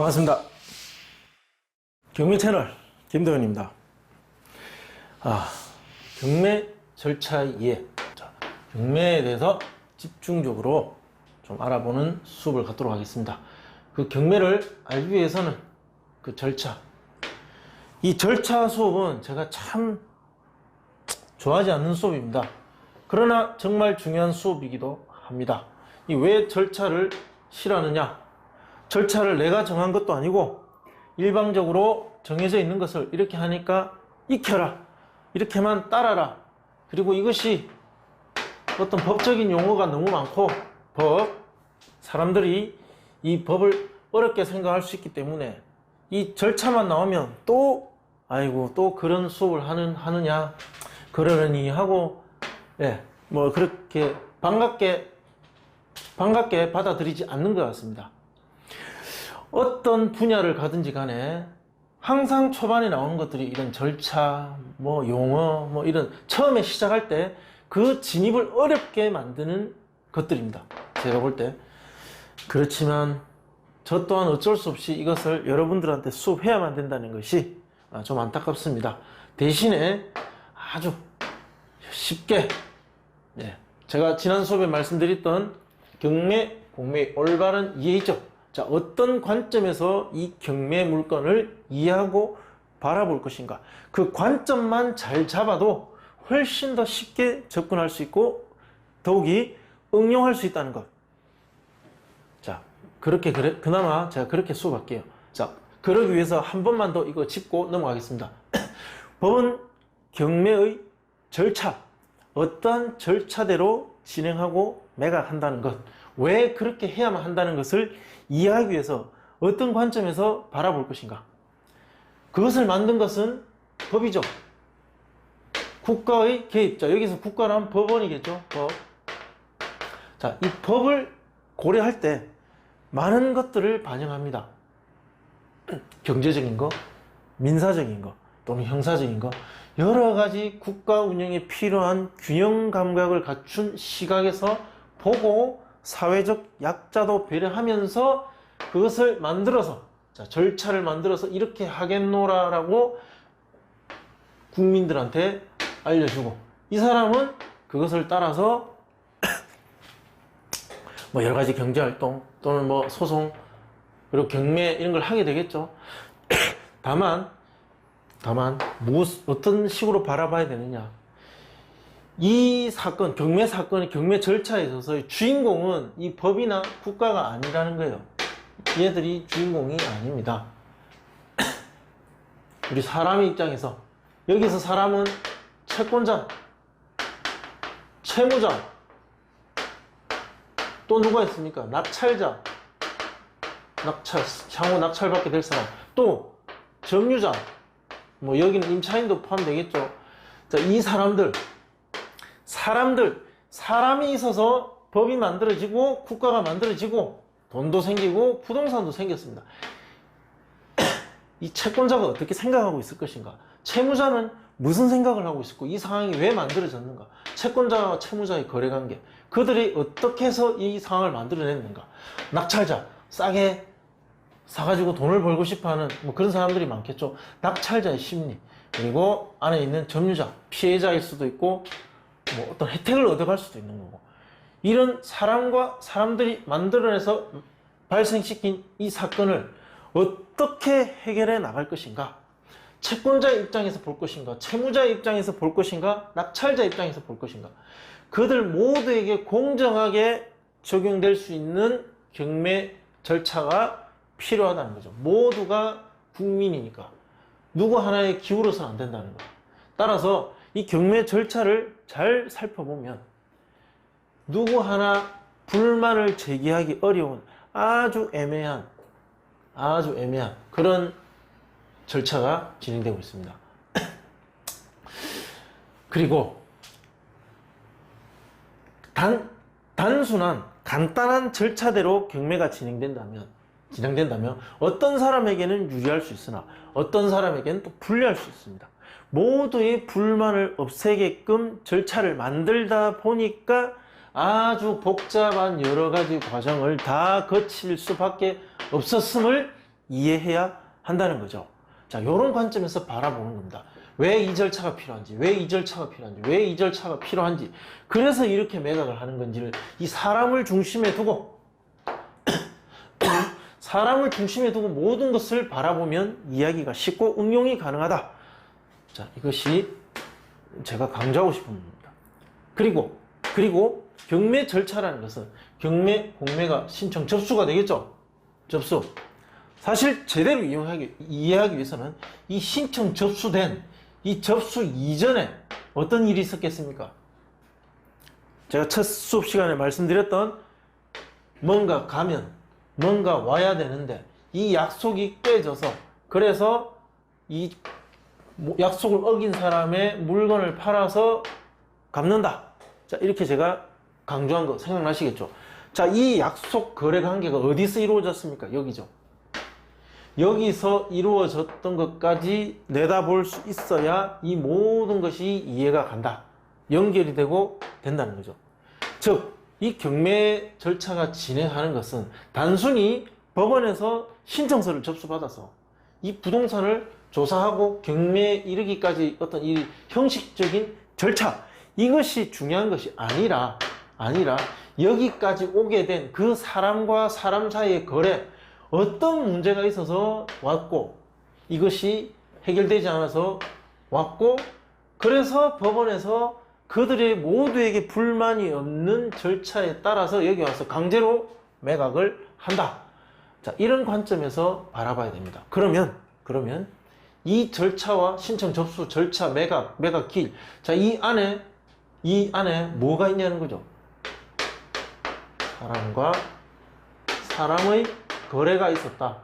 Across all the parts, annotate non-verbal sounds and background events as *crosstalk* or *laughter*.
반갑습니다. 경매 채널 김도현입니다. 아, 경매 절차 이해. 자, 경매에 대해서 집중적으로 좀 알아보는 수업을 갖도록 하겠습니다. 그 경매를 알기 위해서는 그 절차. 이 절차 수업은 제가 참 좋아하지 않는 수업입니다. 그러나 정말 중요한 수업이기도 합니다. 이 왜 절차를 싫어하느냐? 절차를 내가 정한 것도 아니고 일방적으로 정해져 있는 것을 이렇게 하니까 익혀라. 이렇게만 따라라. 그리고 이것이 어떤 법적인 용어가 너무 많고 법 사람들이 이 법을 어렵게 생각할 수 있기 때문에 이 절차만 나오면 또 아이고 또 그런 수업을 하는 하느냐 그러려니 하고 예 뭐 그렇게 반갑게 반갑게 받아들이지 않는 것 같습니다. 어떤 분야를 가든지 간에 항상 초반에 나오는 것들이 이런 절차, 뭐 용어, 뭐 이런 처음에 시작할 때 그 진입을 어렵게 만드는 것들입니다. 제가 볼 때. 그렇지만 저 또한 어쩔 수 없이 이것을 여러분들한테 수업해야만 된다는 것이 아, 좀 안타깝습니다. 대신에 아주 쉽게 예, 제가 지난 수업에 말씀드렸던 경매, 공매의 올바른 이해죠. 자, 어떤 관점에서 이 경매 물건을 이해하고 바라볼 것인가. 그 관점만 잘 잡아도 훨씬 더 쉽게 접근할 수 있고 더욱이 응용할 수 있다는 것. 자, 그렇게 그래, 그나마 제가 그렇게 수업할게요. 자, 그러기 위해서 한 번만 더 이거 짚고 넘어가겠습니다. *clears throat* 법은 경매의 절차, 어떠한 절차대로 진행하고 매각한다는 것, 왜 그렇게 해야만 한다는 것을 이해하기 위해서 어떤 관점에서 바라볼 것인가. 그것을 만든 것은 법이죠. 국가의 개입자. 여기서 국가란 법원이겠죠. 법. 자, 이 법을 고려할 때 많은 것들을 반영합니다. *clears throat* 경제적인 거, 민사적인 거, 또는 형사적인 거, 여러 가지 국가 운영에 필요한 균형 감각을 갖춘 시각에서 보고 사회적 약자도 배려하면서 그것을 만들어서 자, 절차를 만들어서 이렇게 하겠노라라고 국민들한테 알려주고 이 사람은 그것을 따라서 *coughs* 뭐 여러 가지 경제 활동 또는 뭐 소송 그리고 경매 이런 걸 하게 되겠죠. *coughs* 다만 다만 무엇 어떤 식으로 바라봐야 되느냐 이 사건 경매 사건의 경매 절차에 있어서의 주인공은 이 법이나 국가가 아니라는 거예요. 얘들이 주인공이 아닙니다. *clears throat* 우리 사람의 입장에서 여기서 사람은 채권자 채무자 또 누가 있습니까? 낙찰자 낙찰 향후 낙찰받게 될 사람 또 점유자 뭐 여기는 임차인도 포함되겠죠. 자, 이 사람들, 사람들, 사람이 있어서 법이 만들어지고 국가가 만들어지고 돈도 생기고 부동산도 생겼습니다. 이 채권자가 어떻게 생각하고 있을 것인가? 채무자는 무슨 생각을 하고 있었고 이 상황이 왜 만들어졌는가? 채권자와 채무자의 거래관계, 그들이 어떻게 해서 이 상황을 만들어냈는가? 낙찰자, 싸게 사가지고 돈을 벌고 싶어하는 뭐 그런 사람들이 많겠죠. 낙찰자의 심리 그리고 안에 있는 점유자 피해자일 수도 있고 뭐 어떤 혜택을 얻어갈 수도 있는 거고. 이런 사람과 사람들이 만들어내서 발생시킨 이 사건을 어떻게 해결해 나갈 것인가? 채권자의 입장에서 볼 것인가? 채무자의 입장에서 볼 것인가? 낙찰자 입장에서 볼 것인가? 그들 모두에게 공정하게 적용될 수 있는 경매 절차가 필요하다는 거죠. 모두가 국민이니까. 누구 하나에 기울어서는 안 된다는 거. 따라서 이 경매 절차를 잘 살펴보면 누구 하나 불만을 제기하기 어려운 아주 애매한 아주 애매한 그런 절차가 진행되고 있습니다. *clears throat* 그리고 단 단순한 간단한 절차대로 경매가 진행된다면 진행된다면 어떤 사람에게는 유리할 수 있으나 어떤 사람에게는 또 불리할 수 있습니다. 모두의 불만을 없애게끔 절차를 만들다 보니까 아주 복잡한 여러 가지 과정을 다 거칠 수밖에 없었음을 이해해야 한다는 거죠. 자, 이런 관점에서 바라보는 겁니다. 왜 이 절차가 필요한지, 왜 이 절차가 필요한지, 왜 이 절차가 필요한지, 그래서 이렇게 매각을 하는 건지를 이 사람을 중심에 두고, *clears throat* 사람을 중심에 두고 모든 것을 바라보면 이야기가 쉽고 응용이 가능하다. 자, 이것이 제가 강조하고 싶은 겁니다. 그리고, 그리고 경매 절차라는 것은 경매, 공매가 신청 접수가 되겠죠? 접수. 사실 제대로 이용하기, 이해하기 위해서는 이 신청 접수된 이 접수 이전에 어떤 일이 있었겠습니까? 제가 첫 수업 시간에 말씀드렸던 뭔가 가면 뭔가 와야 되는데 이 약속이 깨져서 그래서 이뭐 약속을 어긴 사람의 물건을 팔아서 갚는다. 자, 이렇게 제가 강조한 거 생각나시겠죠? 자, 이 약속 거래 관계가 어디서 이루어졌습니까? 여기죠. 여기서 이루어졌던 것까지 내다볼 수 있어야 이 모든 것이 이해가 간다. 연결이 되고 된다는 거죠. 즉, 이 경매 절차가 진행하는 것은 단순히 법원에서 신청서를 접수받아서 이 부동산을 조사하고 경매에 이르기까지 어떤 이 형식적인 절차, 이것이 중요한 것이 아니라, 아니라 여기까지 오게 된 그 사람과 사람 사이의 거래, 어떤 문제가 있어서 왔고, 이것이 해결되지 않아서 왔고, 그래서 법원에서 그들의 모두에게 불만이 없는 절차에 따라서 여기 와서 강제로 매각을 한다. 자, 이런 관점에서 바라봐야 됩니다. 그러면, 그러면 이 절차와 신청 접수 절차, 매각, 매각 길. 자, 이 안에, 이 안에 뭐가 있냐는 거죠. 사람과 사람의 거래가 있었다.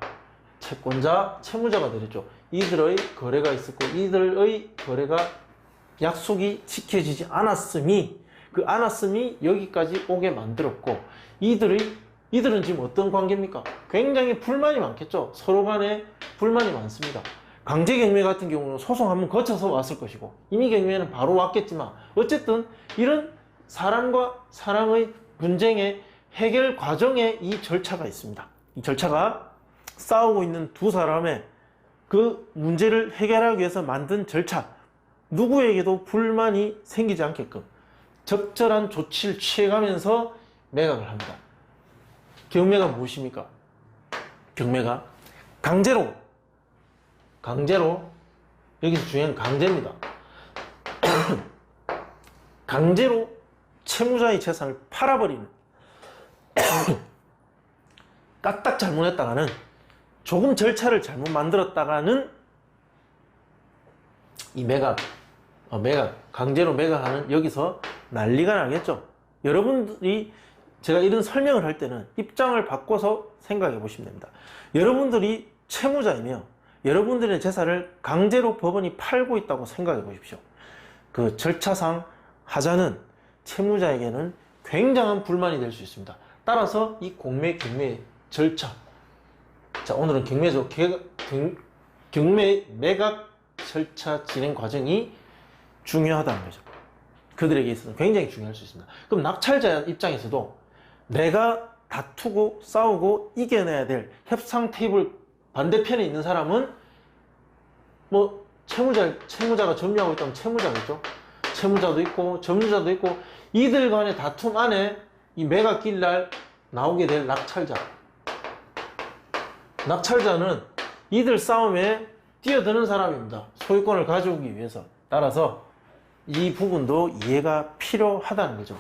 채권자, 채무자가 되겠죠. 이들의 거래가 있었고, 이들의 거래가 약속이 지켜지지 않았음이, 그 않았음이 여기까지 오게 만들었고, 이들의, 이들은 지금 어떤 관계입니까? 굉장히 불만이 많겠죠. 서로 간에 불만이 많습니다. 강제 경매 같은 경우는 소송 한번 거쳐서 왔을 것이고, 임의 경매는 바로 왔겠지만, 어쨌든 이런 사람과 사람의 분쟁의 해결 과정에 이 절차가 있습니다. 이 절차가 싸우고 있는 두 사람의 그 문제를 해결하기 위해서 만든 절차, 누구에게도 불만이 생기지 않게끔 적절한 조치를 취해가면서 매각을 합니다. 경매가 무엇입니까? 경매가 강제로, 강제로, 여기서 중요한 강제입니다. *coughs* 강제로 채무자의 재산을 팔아버리는 *coughs* 까딱 잘못했다가는 조금 절차를 잘못 만들었다가는 이 매각, 어, 매각, 강제로 매각하는 여기서 난리가 나겠죠. 여러분들이 제가 이런 설명을 할 때는 입장을 바꿔서 생각해 보시면 됩니다. 여러분들이 채무자이며 여러분들의 재산을 강제로 법원이 팔고 있다고 생각해 보십시오. 그 절차상 하자는 채무자에게는 굉장한 불만이 될 수 있습니다. 따라서 이 공매, 경매 절차. 자, 오늘은 경매죠. 경, 경매 매각 절차 진행 과정이 중요하다는 거죠. 그들에게 있어서 굉장히 중요할 수 있습니다. 그럼 낙찰자 입장에서도 내가 다투고 싸우고 이겨내야 될 협상 테이블 반대편에 있는 사람은 뭐 채무자, 채무자가 점유하고 있다면 채무자겠죠. 채무자도 있고 점유자도 있고 이들 간의 다툼 안에 이 매각길 날 나오게 될 낙찰자. 낙찰자는 이들 싸움에 뛰어드는 사람입니다. 소유권을 가져오기 위해서. 따라서 이 부분도 이해가 필요하다는 거죠.